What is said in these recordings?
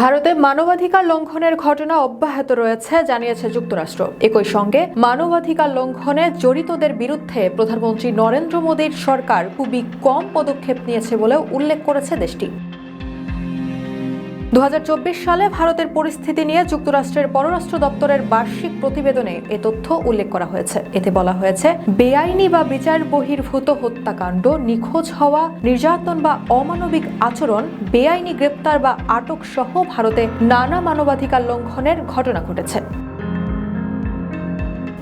ভারতে মানবাধিকার লঙ্ঘনের ঘটনা অব্যাহত রয়েছে, জানিয়েছে যুক্তরাষ্ট্র। একই সঙ্গে মানবাধিকার লঙ্ঘনে জড়িতদের বিরুদ্ধে প্রধানমন্ত্রী নরেন্দ্র মোদীর সরকার খুবই কম পদক্ষেপ নিয়েছে বলেও উল্লেখ করেছে দেশটি। দু হাজার চব্বিশ সালে ভারতের পরিস্থিতি নিয়ে যুক্তরাষ্ট্রের পররাষ্ট্র দপ্তরের বার্ষিক প্রতিবেদনে এ তথ্য উল্লেখ করা হয়েছে। এতে বলা হয়েছে, বেআইনি বা বিচার বহির্ভূত হত্যাকাণ্ড, নিখোঁজ হওয়া, নির্যাতন বা অমানবিক আচরণ, বেআইনি গ্রেপ্তার বা আটক সহ ভারতে নানা মানবাধিকার লঙ্ঘনের ঘটনা ঘটেছে।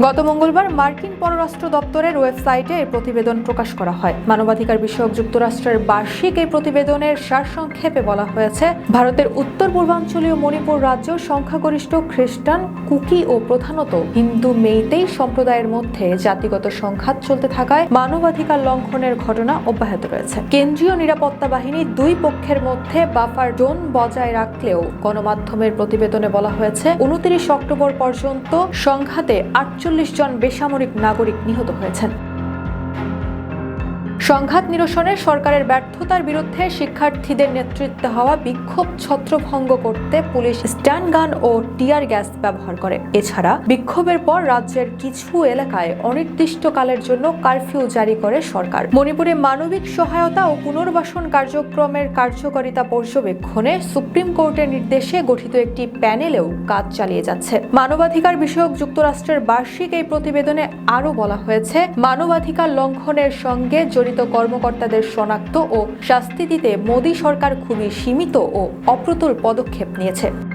গত মঙ্গলবার মার্কিন পররাষ্ট্র দপ্তরের ওয়েবসাইটে এই প্রতিবেদন প্রকাশ করা হয়। মানবাধিকার বিষয়ক যুক্তরাষ্ট্রের বার্ষিক এই প্রতিবেদনের সারসংক্ষেপে বলা হয়েছে, ভারতের উত্তর পূর্বাঞ্চলীয় মণিপুর রাজ্য সংখ্যাগরিষ্ঠ খ্রিস্টান, কুকি ও প্রধানত হিন্দু মেইতেই সম্প্রদায়ের মধ্যে জাতিগত সংঘাত চলতে থাকায় মানবাধিকার লঙ্ঘনের ঘটনা অব্যাহত রয়েছে। কেন্দ্রীয় নিরাপত্তা বাহিনী দুই পক্ষের মধ্যে বাফার জোন বজায় রাখলেও গণমাধ্যমের প্রতিবেদনে বলা হয়েছে, উনত্রিশ অক্টোবর পর্যন্ত সংঘাতে আটচল্লিশ জন বেসামরিক নাগরিক নিহত হয়েছেন। সংঘাত নিরসনে সরকারের ব্যর্থতার বিরুদ্ধে শিক্ষার্থীদের নেতৃত্বে হওয়া বিক্ষোভ ছত্রভঙ্গ করতে পুলিশ স্ট্যান্ড গান ও টিয়ার গ্যাস ব্যবহার করে। এছাড়া বিক্ষোভের পর রাজ্যের কিছু এলাকায় অনির্দিষ্টকালের জন্য কারফিউ জারি করে সরকার। মণিপুরে মানবিক সহায়তা ও পুনর্বাসন কার্যক্রমের কার্যকারিতা পর্যবেক্ষণে সুপ্রিম কোর্টের নির্দেশে গঠিত একটি প্যানেলেও কাজ চালিয়ে যাচ্ছে। মানবাধিকার বিষয়ক যুক্তরাষ্ট্রের বার্ষিক এই প্রতিবেদনে আরও বলা হয়েছে, মানবাধিকার লঙ্ঘনের সঙ্গে জড়িত কর্মকর্তাদের শনাক্ত ও শাস্তি দিতে মোদী সরকার খুবই সীমিত ও অপ্রতুল পদক্ষেপ নিয়েছে।